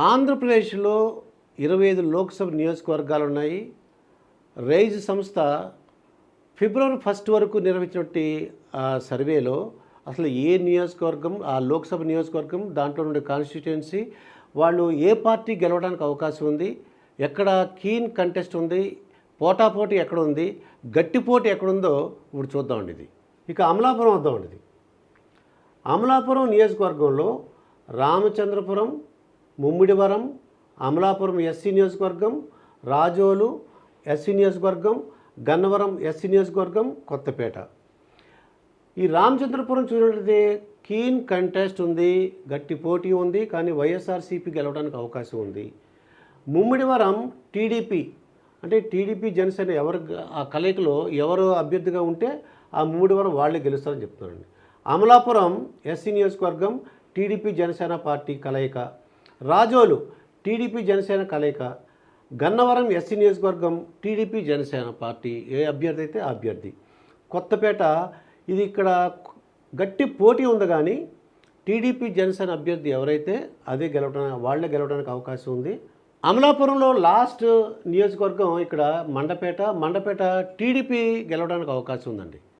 ఆంధ్రప్రదేశ్లో ఇరవై ఐదు లోక్సభ నియోజకవర్గాలు ఉన్నాయి. రైజ్ సంస్థ ఫిబ్రవరి ఫస్ట్ వరకు నిర్వహించినటువంటి సర్వేలో అసలు ఏ నియోజకవర్గం ఆ లోక్సభ నియోజకవర్గం దాంట్లో ఉండే కాన్స్టిట్యుయెన్సీ వాళ్ళు ఏ పార్టీ గెలవడానికి అవకాశం ఉంది ఎక్కడ కీన్ కంటెస్ట్ ఉంది పోటాపోటీ ఎక్కడ ఉంది గట్టి పోటీ ఎక్కడుందో ఇప్పుడు చూద్దామండి ఇది. ఇక అమలాపురం వద్దామండి ఇది. అమలాపురం నియోజకవర్గంలో రామచంద్రపురం ముమ్మిడివరం అమలాపురం ఎస్సీ నియోజకవర్గం రాజోలు ఎస్సీ నియోజకవర్గం గన్నవరం ఎస్సీ నియోజకవర్గం కొత్తపేట. ఈ రామచంద్రపురం చూసినట్లయితే కీన్ కంటెస్ట్ ఉంది గట్టి పోటీ ఉంది కానీ వైఎస్ఆర్సీపీ గెలవడానికి అవకాశం ఉంది. ముమ్మిడివరం టీడీపీ అంటే టీడీపీ జనసేన ఎవరు ఆ కలయికలో ఎవరు అభ్యర్థిగా ఉంటే ఆ ముమ్మిడివరం వాళ్ళే గెలుస్తారని చెప్తున్నారండి. అమలాపురం ఎస్సీ నియోజకవర్గం టీడీపీ జనసేన పార్టీ కలయిక. రాజోలు టీడీపీ జనసేన కలయిక. గన్నవరం ఎస్సీ నియోజకవర్గం టీడీపీ జనసేన పార్టీ. ఏ అభ్యర్థి అయితే అభ్యర్థి. కొత్తపేట ఇది ఇక్కడ గట్టి పోటీ ఉంది కానీ టీడీపీ జనసేన అభ్యర్థి ఎవరైతే అదే గెలవడానికి వాళ్ళే గెలవడానికి అవకాశం ఉంది. అమలాపురంలో లాస్ట్ నియోజకవర్గం ఇక్కడ మండపేట. మండపేట టీడీపీ గెలవడానికి అవకాశం ఉందండి.